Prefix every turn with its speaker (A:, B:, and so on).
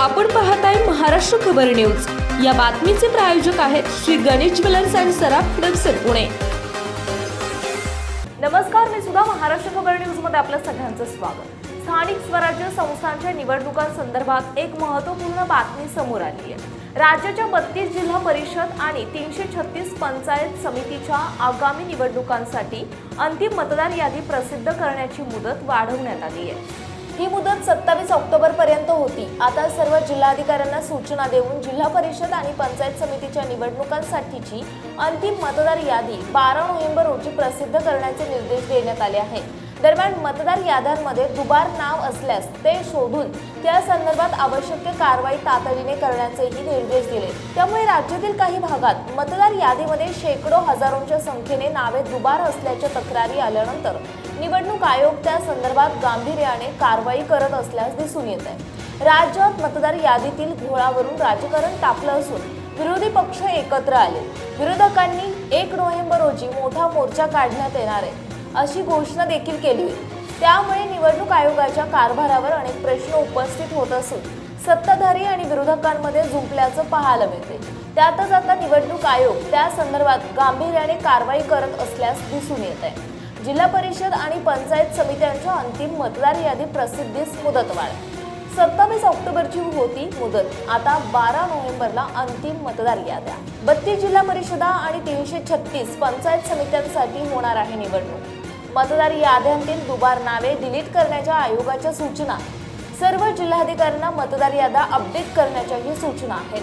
A: आपण पाहताय महाराष्ट्र खबर न्यूज. या बातमीचे प्रायोजक आहेत श्री गणेश ज्वेलर्स अँड सराफ हडपसर पुणे.
B: नमस्कार मी सुद्धा महाराष्ट्र खबर न्यूजमध्ये आपलं सगळ्यांचं स्वागत. स्थानिक स्वराज्य संस्थांच्या निवडणुकांसंदर्भात एक महत्त्वपूर्ण बातमी समोर आली आहे. राज्याच्या बत्तीस जिल्हा परिषद आणि तीनशे छत्तीस पंचायत समितीच्या आगामी निवडणुकांसाठी अंतिम मतदार यादी प्रसिद्ध करण्याची मुदत वाढवण्यात आली आहे. ही मुदत सत्तावीस ऑक्टोबर पर्यंत होती. आता सर्व जिल्हाधिकाऱ्यांना सूचना देऊन जिल्हा परिषद आणि पंचायत समितीच्या निवडणुकांसाठीची अंतिम मतदार यादी बारा नोव्हेंबर रोजी प्रसिद्ध करण्याचे निर्देश देण्यात आले आहेत. दरम्यान मतदार याद्यांमध्ये दुबार नाव असल्यास ते शोधून त्या संदर्भात आवश्यक कारवाई तातडीने करण्याचेही निर्देश दिले. त्यामुळे राज्यातील काही भागात मतदार यादीमध्ये शेकडो हजारोंच्या संख्येने नावे दुबार असल्याच्या तक्रारी आल्यानंतर निवडणूक आयोग त्या संदर्भात गांभीर्याने कारवाई करत असल्यास दिसून येत आहे राज्यात मतदार यादीतील घोळावरून राजकारण टाकलं असून विरोधी पक्ष एकत्र आले. विरोधकांनी एक नोव्हेंबर रोजी मोठा मोर्चा काढण्यात येणार आहे अशी घोषणा देखील केली होती. त्यामुळे निवडणूक आयोगाच्या कारभारावर अनेक प्रश्न उपस्थित होत असून सत्ताधारी आणि विरोधकांमध्ये झुंपल्याचं पाहायला मिळते त्यातच आता निवडणूक आयोग त्या संदर्भात गांभीर्याने कारवाई करत असल्यास दिसून येत आहे जिल्हा परिषद आणि पंचायत समित्यांच्या अंतिम मतदार यादी प्रसिद्धीस मुदतवाढ. सत्तावीस ऑक्टोबरची होती मुदत. आता बारा नोव्हेंबरला अंतिम मतदार याद्या. बत्तीस जिल्हा परिषदा आणि तीनशे छत्तीस पंचायत समित्यांसाठी होणार आहे निवडणूक. मतदार याद्यांतील दुबार नावे डिलीट करण्याच्या आयोगाच्या सूचना. सर्व जिल्हाधिकाऱ्यांना मतदार याद्या अपडेट करण्याच्याही सूचना आहेत.